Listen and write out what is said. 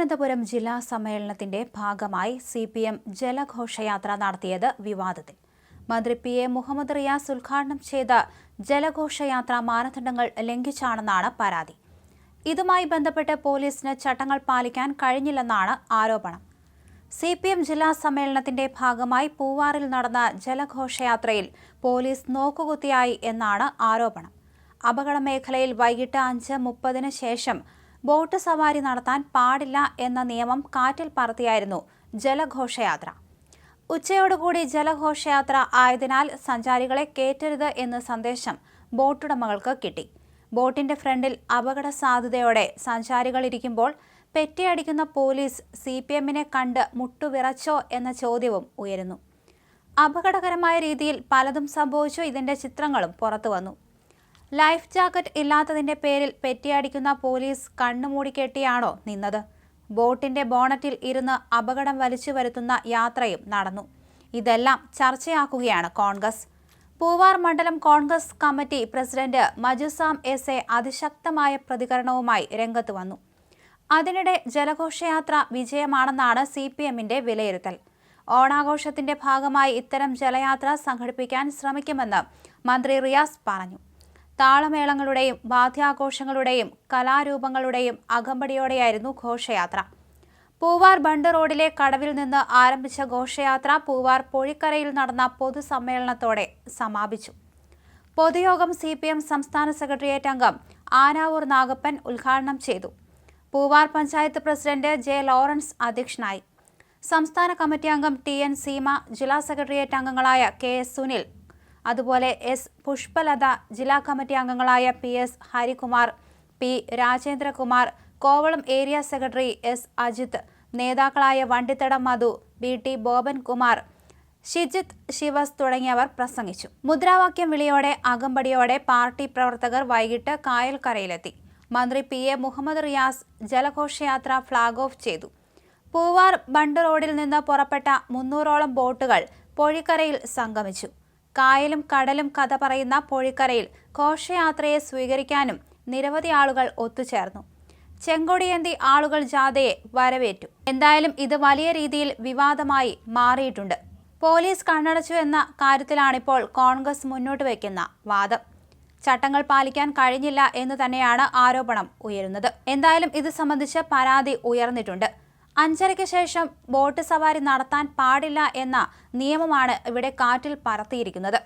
തിരുവനന്തപുരം ജില്ലാ സമ്മേളനത്തിന്റെ ഭാഗമായി സി പി എം ജലഘോഷയാത്ര നടത്തിയത് വിവാദത്തിൽ. മന്ത്രി പി എ മുഹമ്മദ് റിയാസ് ഉദ്ഘാടനം ചെയ്ത ജലഘോഷയാത്ര മാനദണ്ഡങ്ങൾ ലംഘിച്ചാണെന്നാണ് പരാതി. ഇതുമായി ബന്ധപ്പെട്ട് പോലീസിന് ചട്ടങ്ങൾ പാലിക്കാൻ കഴിഞ്ഞില്ലെന്നാണ് ആരോപണം. സി പി എം ജില്ലാ സമ്മേളനത്തിന്റെ ഭാഗമായി പൂവാറിൽ നടന്ന ജലഘോഷയാത്രയിൽ പോലീസ് നോക്കുകുത്തിയായി എന്നാണ് ആരോപണം. അപകട മേഖലയിൽ വൈകിട്ട് അഞ്ച് മുപ്പതിന് ശേഷം ബോട്ട് സവാരി നടത്താൻ പാടില്ല എന്ന നിയമം കാറ്റിൽ പറത്തിയായിരുന്നു ജലഘോഷയാത്ര. ഉച്ചയോടുകൂടി ജലഘോഷയാത്ര ആയതിനാൽ സഞ്ചാരികളെ കേറ്റരുത് എന്ന സന്ദേശം ബോട്ടുടമകൾക്ക് കിട്ടി. ബോട്ടിന്റെ ഫ്രണ്ടിൽ അപകട സാധ്യതയോടെ സഞ്ചാരികൾ ഇരിക്കുമ്പോൾ പെറ്റിയടിക്കുന്ന പോലീസ് സി പി എമ്മിനെ കണ്ട് മുട്ടുവിറച്ചോ എന്ന ചോദ്യവും ഉയരുന്നു. അപകടകരമായ രീതിയിൽ പലതും സംഭവിച്ചു. ഇതിന്റെ ചിത്രങ്ങളും പുറത്തുവന്നു. ലൈഫ് ജാക്കറ്റ് ഇല്ലാത്തതിന്റെ പേരിൽ പെറ്റിയടിക്കുന്ന പോലീസ് കണ്ണുമൂടിക്കെട്ടിയാണോ നിന്നത്? ബോട്ടിന്റെ ബോണറ്റിൽ ഇരുന്ന് അപകടം വലിച്ചു വരുത്തുന്ന യാത്രയും നടന്നു. ഇതെല്ലാം ചർച്ചയാക്കുകയാണ് കോൺഗ്രസ്. പൂവാർ മണ്ഡലം Congress committee president Majusam S A അതിശക്തമായ പ്രതികരണവുമായി രംഗത്ത് വന്നു. അതിനിടെ ജലഘോഷയാത്ര വിജയമാണെന്നാണ് സി പി എമ്മിന്റെ വിലയിരുത്തൽ. ഓണാഘോഷത്തിന്റെ ഭാഗമായി ഇത്തരം ജലയാത്ര സംഘടിപ്പിക്കാൻ ശ്രമിക്കുമെന്ന് മന്ത്രി റിയാസ് പറഞ്ഞു. താളമേളങ്ങളുടെയും വാദ്യാഘോഷങ്ങളുടെയും കലാരൂപങ്ങളുടെയും അകമ്പടിയോടെയായിരുന്നു ഘോഷയാത്ര. പൂവാർ ബണ്ട് റോഡിലെ കടവിൽ നിന്ന് ആരംഭിച്ച ഘോഷയാത്ര പൂവാർ പൊഴിക്കരയിൽ നടന്ന പൊതുസമ്മേളനത്തോടെ സമാപിച്ചു. പൊതുയോഗം സി പി എം സംസ്ഥാന സെക്രട്ടേറിയറ്റ് അംഗം ആനാവൂർ നാഗപ്പൻ ഉദ്ഘാടനം ചെയ്തു. Poovar panchayat president J Lawrence അധ്യക്ഷനായി. സംസ്ഥാന കമ്മിറ്റി അംഗം ടി എൻ സീമ ജില്ലാ സെക്രട്ടേറിയറ്റ് അംഗങ്ങളായ കെ എസ് സുനിൽ അതുപോലെ എസ് പുഷ്പലത ജില്ലാ കമ്മിറ്റി അംഗങ്ങളായ P S Harikumar P Rajendrakumar Kovalam area secretary S Ajith നേതാക്കളായ വണ്ടിത്തടം മധു ബി ടി ബോബൻകുമാർ ഷിജിത് ശിവസ് തുടങ്ങിയവർ പ്രസംഗിച്ചു. മുദ്രാവാക്യം വിളിയോടെ അകമ്പടിയോടെ പാർട്ടി പ്രവർത്തകർ വൈകിട്ട് കായൽക്കരയിലെത്തി. മന്ത്രി പി എ മുഹമ്മദ് റിയാസ് ജലഘോഷയാത്ര ഫ്ളാഗ് ഓഫ് ചെയ്തു. പൂവാർ ബണ്ട് റോഡിൽ നിന്ന് പുറപ്പെട്ട മുന്നൂറോളം ബോട്ടുകൾ പൊഴിക്കരയിൽ സംഗമിച്ചു. കായലും കടലും കഥ പറയുന്ന പൊഴിക്കരയിൽ ഘോഷയാത്രയെ സ്വീകരിക്കാനും നിരവധി ആളുകൾ ഒത്തുചേർന്നു. ചെങ്കൊടിയേന്തി ആളുകൾ ജാഥയെ വരവേറ്റു. എന്തായാലും ഇത് വലിയ രീതിയിൽ വിവാദമായി മാറിയിട്ടുണ്ട്. പോലീസ് കണ്ണടച്ചു എന്ന കാര്യത്തിലാണിപ്പോൾ കോൺഗ്രസ് മുന്നോട്ട് വയ്ക്കുന്ന വാദം. ചട്ടങ്ങൾ പാലിക്കാൻ കഴിഞ്ഞില്ല എന്ന് തന്നെയാണ് ആരോപണം ഉയരുന്നത്. എന്തായാലും ഇത് സംബന്ധിച്ച് പരാതി ഉയർന്നിട്ടുണ്ട്. അഞ്ചരയ്ക്ക് ശേഷം ബോട്ട് സവാരി നടത്താൻ പാടില്ല എന്ന നിയമമാണ് ഇവിടെ കാറ്റിൽ പറത്തിയിരിക്കുന്നത്.